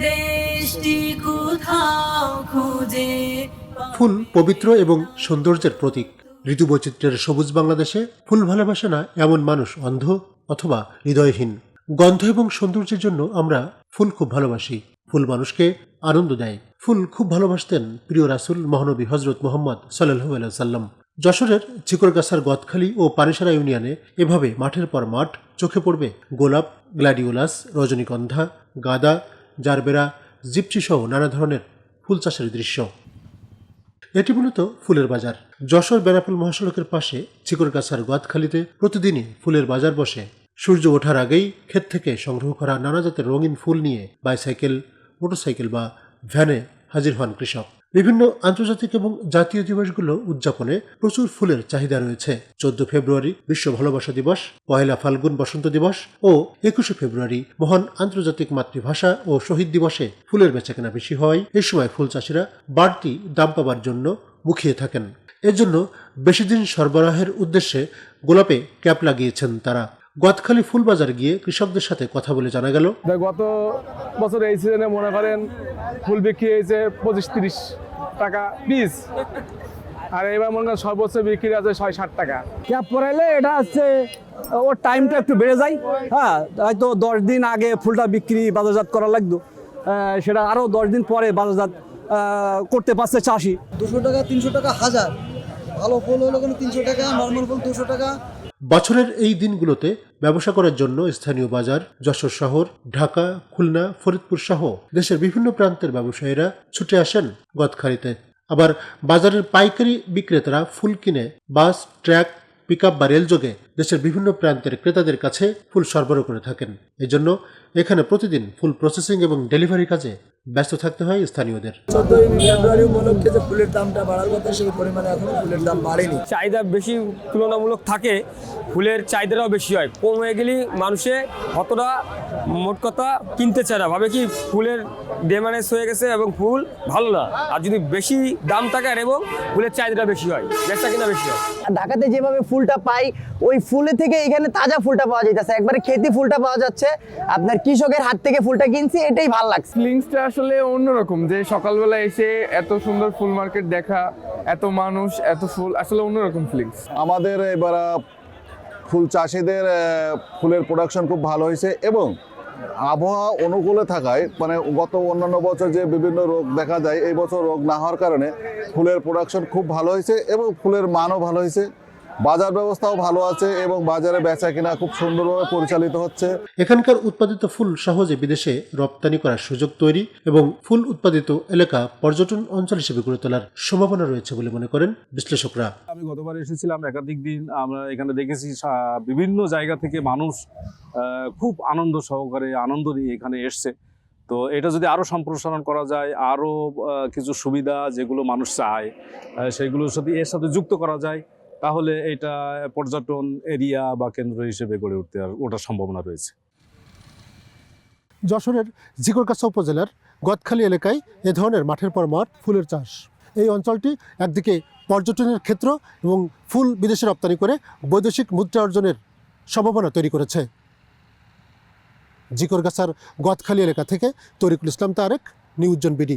দেশটি কোথাও খুঁজে ফুল পবিত্র এবং সৌন্দর্যের প্রতীক। ঋতু বৈচিত্র্যের সবুজ বাংলাদেশে ফুল ভালোবাসে না এমন মানুষ অন্ধ অথবা হৃদয়হীন? গন্ধ এবং সৌন্দর্যের জন্য আমরা ফুল খুব ভালোবাসি। ফুল মানুষকে আনন্দ দেয়। ফুল খুব ভালোবাসতেন প্রিয় রাসুল মহানবী হজরত মোহাম্মদ সাল্লাহু সাল্লাম যশোরের চিকরগাছার গদখালি ও পানিসারা ইউনিয়নে এভাবে মাঠের পর মাঠ চোখে পড়বে গোলাপ, গ্ল্যাডিওলাস, রজনীগন্ধা, গাঁদা জারবেরা জিপচি সহ নানা ধরনের ফুল চাষের দৃশ্য। এটি মূলত ফুলের বাজার। যশোর বেনাপুল মহাসড়কের পাশে চিকরগাছার গোয়াতখালিতে প্রতিদিনই ফুলের বাজার বসে। সূর্য ওঠার আগেই ক্ষেত থেকে সংগ্রহ করা নানা জাতের রঙিন ফুল নিয়ে বাইসাইকেল, মোটরসাইকেল বা ভ্যানে হাজির হন কৃষক। বিভিন্ন আন্তর্জাতিক এবং জাতীয় দিবসগুলো উদযাপনে প্রচুর ফুলের চাহিদা রয়েছে। চোদ্দ ফেব্রুয়ারি বিশ্ব ভালোবাসা দিবস, পয়লা ফাল্গুন বসন্ত দিবস ও একুশে ফেব্রুয়ারি মহান আন্তর্জাতিক মাতৃভাষা ও শহীদ দিবসে ফুলের বেচাকেনা বেশি হয়। এই সময় ফুল চাষিরা বাড়তি দাম পাবার জন্য মুখিয়ে থাকেন। এর জন্য বেশি দিন সরবরাহের উদ্দেশ্যে গোলাপে ক্যাপ লাগিয়েছেন তারা। গদখালি ফুল বাজার গিয়ে কৃষকদের সাথে কথা বলে জানা গেল। গত বছর এই সিজনে মনে করেন ফুল বিক্রি হয়েছে পঁচিশ তিরিশ টাকা পিস আর এবার মনে করেন সর্বোচ্চ বিক্রি আছে ছয় ষাট টাকা। ক্যাপ পরাইলে এটা হচ্ছে ওর টাইমটা একটু বেড়ে যায়। হ্যাঁ হয়তো দশ দিন আগে ফুলটা বিক্রি বাজারজাত করা লাগতো। সেটা আরও দশ দিন পরে বাজারজাত করতে পারছে চাষি। দুশো টাকা তিনশো টাকা হাজার। ভালো ফুল হলো কোনো তিনশো টাকা নর্মাল ফুল দুশো টাকা। বছরের এই দিনগুলোতে ব্যবসা করার জন্য স্থানীয় বাজার, যশোর শহর, ঢাকা, খুলনা, ফরিদপুর সহ দেশের বিভিন্ন প্রান্তের ব্যবসায়ীরা ছুটে আসেন গদখালিতে। আবার বাজারের পাইকারি বিক্রেতারা ফুল কিনে বাস, ট্রাক, পিকআপ বা রেলযোগে দেশের বিভিন্ন প্রান্তের ক্রেতাদের কাছে ফুল সরবরাহ করে থাকেন। এজন্য এখানে প্রতিদিন ফুল প্রসেসিং এবং ডেলিভারি কাজে ব্যস্ত থাকতে হয় স্থানীয়দের। চোদ্দই ফেব্রুয়ারি উপলক্ষে যে ফুলের দামটা বাড়ার কথা সেই পরিমাণে এখনও ফুলের দাম বাড়েনি। চাহিদা বেশি তুলনামূলক থাকে ফুলের চাহিদাটাও বেশি হয়। কম হয়ে গেলে মানুষে অতটা মোট কথা কিনতে চায় না। ভাবে কি ফুলের ডেমারেজ হয়ে গেছে এবং ফুল ভালো না। আর যদি বেশি দাম থাকে আর এবং ফুলের চাহিদাটা বেশি হয় বেচা কিনা বেশি হয়। ঢাকাতে যেভাবে ফুলটা পাই ওই ফুলে থেকে এখানে তাজা ফুলটা পাওয়া যাইতেছে। একবারে খেতে ফুলটা পাওয়া যাচ্ছে। আপনার কৃষকের হাত থেকে ফুলটা কিনছি এটাই ভালো লাগছে। ফিলিংসটা আসলে অন্যরকম যে সকালবেলা এসে এত সুন্দর ফুল মার্কেট দেখা, এত মানুষ, এত ফুল, আসলে অন্যরকম ফিলিংস আমাদের এবার ফুল চাষিদের ফুলের প্রোডাকশন খুব ভালো হয়েছে এবং আবহাওয়া অনুকূলে থাকায় মানে গত অন্যান্য বছর যে বিভিন্ন রোগ দেখা যায়, এই বছর রোগ না হওয়ার কারণে ফুলের প্রোডাকশন খুব ভালো হয়েছে এবং ফুলের মানও ভালো হয়েছে। বাজার ব্যবস্থাও ভালো আছে এবং বাজারে বেচা কিনা খুব সুন্দরভাবে পরিচালিত হচ্ছে। এখানকার উৎপাদিত ফুল সহজে বিদেশে রপ্তানি করার সুযোগ তৈরি এবং ফুল উৎপাদিত এলাকা পর্যটন অঞ্চল হিসেবে গড়ে তোলার সম্ভাবনা রয়েছে বলে মনে করেন বিশ্লেষকরা। আমি গতবার এসেছিলাম একাধিক দিন আমরা এখানে দেখেছি সা- বিভিন্ন জায়গা থেকে মানুষ খুব আনন্দ সহকারে আনন্দ নিয়ে এখানে এসছে। তো এটা যদি আরও সম্প্রসারণ করা যায় আরও কিছু সুবিধা যেগুলো মানুষ চায় সেগুলোর সাথে এর সাথে যুক্ত করা যায় তাহলে এটা পর্যটন এরিয়া বা কেন্দ্র হিসেবে গড়ে উঠতে আর সম্ভাবনা রয়েছে। যশোরের জিকরগাছা উপজেলার গদখালি এলাকায় এ ধরনের মাঠের পর মাঠ ফুলের চাষ। এই অঞ্চলটি একদিকে পর্যটনের ক্ষেত্র এবং ফুল বিদেশে রপ্তানি করে বৈদেশিক মুদ্রা অর্জনের সম্ভাবনা তৈরি করেছে। জিকরগাছার গদখালি এলাকা থেকে তরিকুল ইসলাম তারেক নিউজন বিডি।